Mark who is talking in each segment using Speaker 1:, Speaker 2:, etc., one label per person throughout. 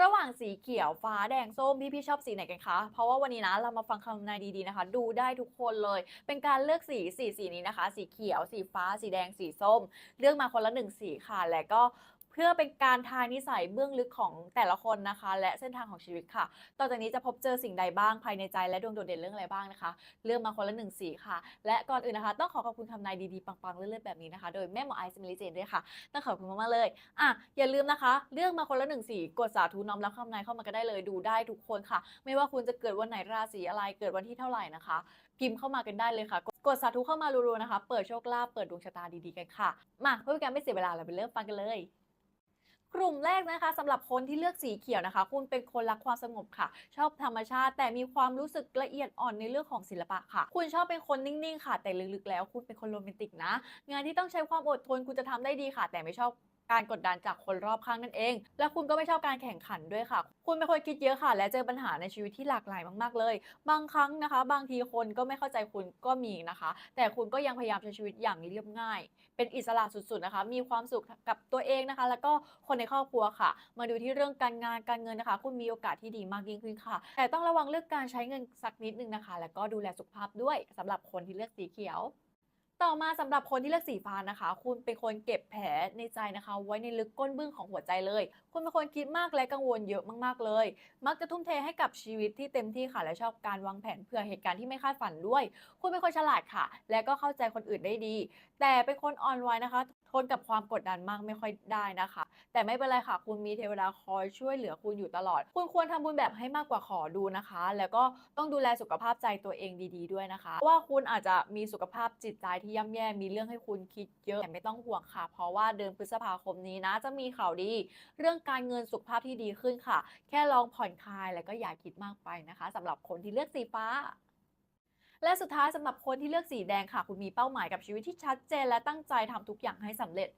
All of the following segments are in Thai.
Speaker 1: ระหว่างสีเขียวฟ้าแดงส้มพี่พี่ชอบสีไหนกันคะ เพราะว่าวันนี้นะเรามาฟังคำนายดีๆนะคะ ดูได้ทุกคนเลย เป็นการเลือกสีสีสีนี้นะคะ สีเขียว สีฟ้า สีแดงสีส้ม เลือกมาคนละหนึ่งสีค่ะ และก็ เพื่อเป็นการทายนิสัยเบื้องลึกของแต่ละคนนะคะ และเส้นทางของชีวิตค่ะ ต่อจากนี้จะพบเจอสิ่งใดบ้างภายในใจและดวงโดดเด่นเรื่องอะไรบ้างนะคะ เลือกมาคนละหนึ่งสีค่ะ และก่อนอื่นนะคะ ต้องขอขอบคุณคำนายดีๆ ปังๆเรื่อยๆแบบนี้นะคะ โดยแม่หมอไอซ์มิลิเจนด้วยค่ะ ต้องขอบคุณมากๆเลย อะอย่าลืมนะคะ เลือกมาคนละหนึ่งสีกดสาธุน้อมรับคำนายเข้ามาก็ได้เลยดูได้ทุกคนค่ะ ไม่ว่าคุณจะเกิดวันไหนราศีอะไรเกิดวันที่เท่าไหร่นะคะ พิมพ์เข้ามากันได้เลยค่ะ กดกดสาธุเข้ามารัวๆนะคะ เปิดโชคลาภเปิดดวงชะตาดีๆกันค่ะมาเพื่อเป็นการไม่เสียเวลาเราไปเริ่มฟังกันเลย กลุ่มแรกนะคะสำหรับคนที่เลือกสีเขียวนะคะ คุณเป็นคนรักความสงบค่ะ ชอบธรรมชาติ แต่มีความรู้สึกละเอียดอ่อนในเรื่องของศิลปะค่ะ คุณชอบเป็นคนนิ่งๆค่ะ แต่ลึกๆแล้ว คุณเป็นคนโรแมนติกนะ งานที่ต้องใช้ความอดทนคุณจะทำได้ดีค่ะ แต่ไม่ชอบ การกดดันจากคนรอบข้างนั่นเอง และคุณก็ไม่ชอบการแข่งขันด้วยค่ะ คุณเป็นคนคิดเยอะค่ะ และเจอปัญหาในชีวิตที่หลากหลายมากๆเลย บางครั้งนะคะ บางทีคนก็ไม่เข้าใจคุณก็มีนะคะ แต่คุณก็ยังพยายามใช้ชีวิตอย่างเรียบง่าย เป็นอิสระสุดๆนะคะ มีความสุขกับตัวเองนะคะ แล้วก็คนในครอบครัวค่ะ มาดูที่เรื่องการงานการเงินนะคะ คุณมีโอกาสที่ดีมากยิ่งขึ้นค่ะ แต่ต้องระวังเรื่องการใช้เงินสักนิดนึงนะคะ แล้วก็ดูแลสุขภาพด้วยสำหรับคนที่เลือกสีเขียว ต่อมาสำหรับคนที่เลือกสีฟ้านะคะ คุณเป็นคนเก็บแผลในใจนะคะ ไว้ในลึกก้นบึ้งของหัวใจเลย คุณเป็นคนคิดมากและกังวลเยอะมากๆเลย มักจะทุ่มเทให้กับชีวิตที่เต็มที่ค่ะและชอบการวางแผนเผื่อเหตุการณ์ที่ไม่คาดฝันด้วย คุณเป็นคนฉลาดค่ะ และก็เข้าใจคนอื่นได้ดี แต่เป็นคนอ่อนไหวนะคะ ทนกับความกดดันมากไม่ค่อยได้นะคะ แต่ไม่เป็นไรค่ะ คุณมีเทวดาคอยช่วยเหลือคุณอยู่ตลอด คุณควรทำบุญแบบให้มากกว่าขอดูนะคะ แล้วก็ต้องดูแลสุขภาพใจตัวเองดีๆด้วยนะคะ ว่าคุณอาจจะมีสุขภาพจิตใจที่ย่ำแย่มีเรื่องให้คุณคิดเยอะแต่ไม่ต้องห่วงค่ะ เพราะว่าเดือนพฤษภาคมนี้นะจะมีข่าวดี เรื่องการเงินสุขภาพที่ดีขึ้นค่ะ แค่ลองผ่อนคลายแล้วก็อย่าคิดมากไปนะคะสำหรับคนที่เลือกสีฟ้าและสุดท้ายสำหรับคนที่เลือกสีแดงค่ะ คุณมีเป้าหมายกับชีวิตที่ชัดเจน และตั้งใจทำทุกอย่างให้สำเร็จ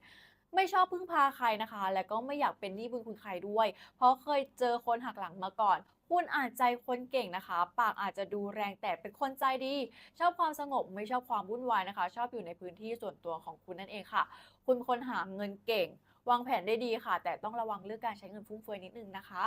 Speaker 1: ไม่ชอบพึ่งพาใครนะคะ และก็ไม่อยากเป็นหนี้บุญคุณใครด้วย เพราะเคยเจอคนหักหลังมาก่อนคุณอาจใจคนเก่งนะคะ ปากอาจจะดูแรงแต่เป็นคนใจดี ชอบความสงบไม่ชอบความวุ่นวายนะคะ ชอบอยู่ในพื้นที่ส่วนตัวของคุณนั่นเองค่ะ คุณคนหาเงินเก่ง วางแผนได้ดีค่ะ แต่ต้องระวังเรื่องการใช้เงินฟุ่มเฟือยนิดนึงนะคะ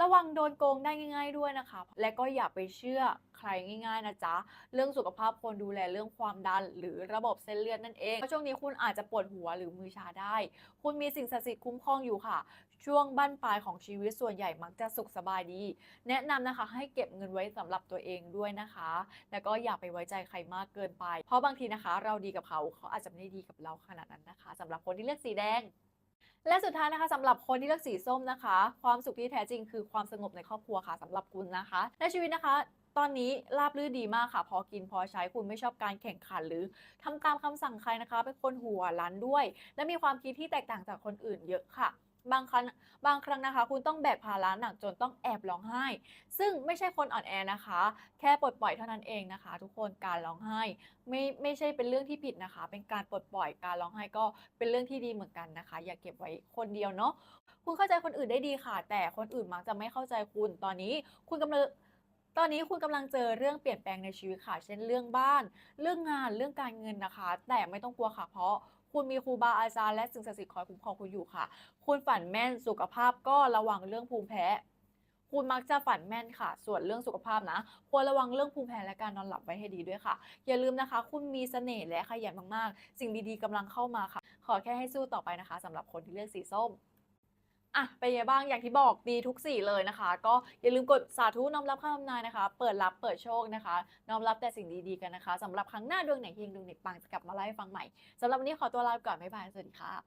Speaker 1: ระวังโดนโกงได้ง่าย ๆด้วยนะคะ และก็อย่าไปเชื่อใครง่าย ๆ นะจ๊ะ เรื่องสุขภาพควรดูแลเรื่องความดัน หรือระบบเส้นเลือดนั่นเองเพราะช่วงนี้คุณอาจจะปวดหัวหรือมือชาได้ คุณมีสิ่งศักดิ์สิทธิ์คุ้มครองอยู่ค่ะ ช่วงบั้นปลายของชีวิตส่วนใหญ่มักจะสุขสบายดี แนะนำนะคะให้เก็บเงินไว้สำหรับตัวเองด้วยนะคะ แล้วก็อย่าไปไว้ใจใครมากเกินไป เพราะบางทีนะคะ เราดีกับเขาเขาอาจจะไม่ได้ดีกับเราขนาดนั้นนะคะสำหรับคนที่เลือกสีแดง และสุดท้ายนะคะสำหรับคนที่เลือกสีส้มนะคะ ความสุขที่แท้จริงคือความสงบในครอบครัวค่ะสำหรับคุณนะคะในชีวิตนะคะตอนนี้ราบรื่นดีมากค่ะ พอกินพอใช้คุณไม่ชอบการแข่งขันหรือทำตามคำสั่งใครนะคะ เป็นคนหัวรั้นด้วย และมีความคิดที่แตกต่างจากคนอื่นเยอะค่ะ บางครั้งบางครั้งนะคะ คุณต้องแบกภาระหนักจนต้องแอบร้องไห้ ซึ่งไม่ใช่คนอ่อนแอนะคะ แค่ปลดปล่อยเท่านั้นเองนะคะ ทุกคนการร้องไห้ไม่ไม่ใช่เป็นเรื่องที่ผิดนะคะ เป็นการปลดปล่อยการร้องไห้ก็เป็นเรื่องที่ดีเหมือนกันนะคะ อย่าเก็บไว้คนเดียวเนาะคุณเข้าใจคนอื่นได้ดีค่ะ แต่คนอื่นมักจะไม่เข้าใจคุณตอนนี้ คุณกำลังตอนนี้คุณกำลังเจอเรื่องเปลี่ยนแปลงในชีวิตค่ะ เช่นเรื่องบ้าน เรื่องงาน เรื่องการเงินนะคะ แต่ไม่ต้องกลัวค่ะ เพราะ คุณมีครูบาอาจารย์และสิ่งศักดิ์สิทธิ์คอยคุ้มครองคุณอยู่ค่ะ คุณฝันแม่นสุขภาพก็ระวังเรื่องภูมิแพ้ คุณมักจะฝันแม่นค่ะ ส่วนเรื่องสุขภาพนะ ควรระวังเรื่องภูมิแพ้และการนอนหลับไว้ให้ดีด้วยค่ะ อย่าลืมนะคะ คุณมีเสน่ห์และขยันมากๆ สิ่งดีๆกำลังเข้ามาค่ะ ขอแค่ให้สู้ต่อไปนะคะสำหรับคนที่เลือกสีส้ม อะเป็นยังไงบ้างอย่างที่บอกดีทุกสี่เลยนะคะ ก็อย่าลืมกดสาธุน้อมรับคำทำนายนะคะ เปิดรับเปิดโชคนะคะ น้อมรับแต่สิ่งดีๆกันนะคะสำหรับครั้งหน้าดวงไหนเฮงดวงไหนปังจะกลับมาไล่ฟังใหม่สำหรับวันนี้ขอตัวลาไปก่อนบ๊ายบายสวัสดีค่ะ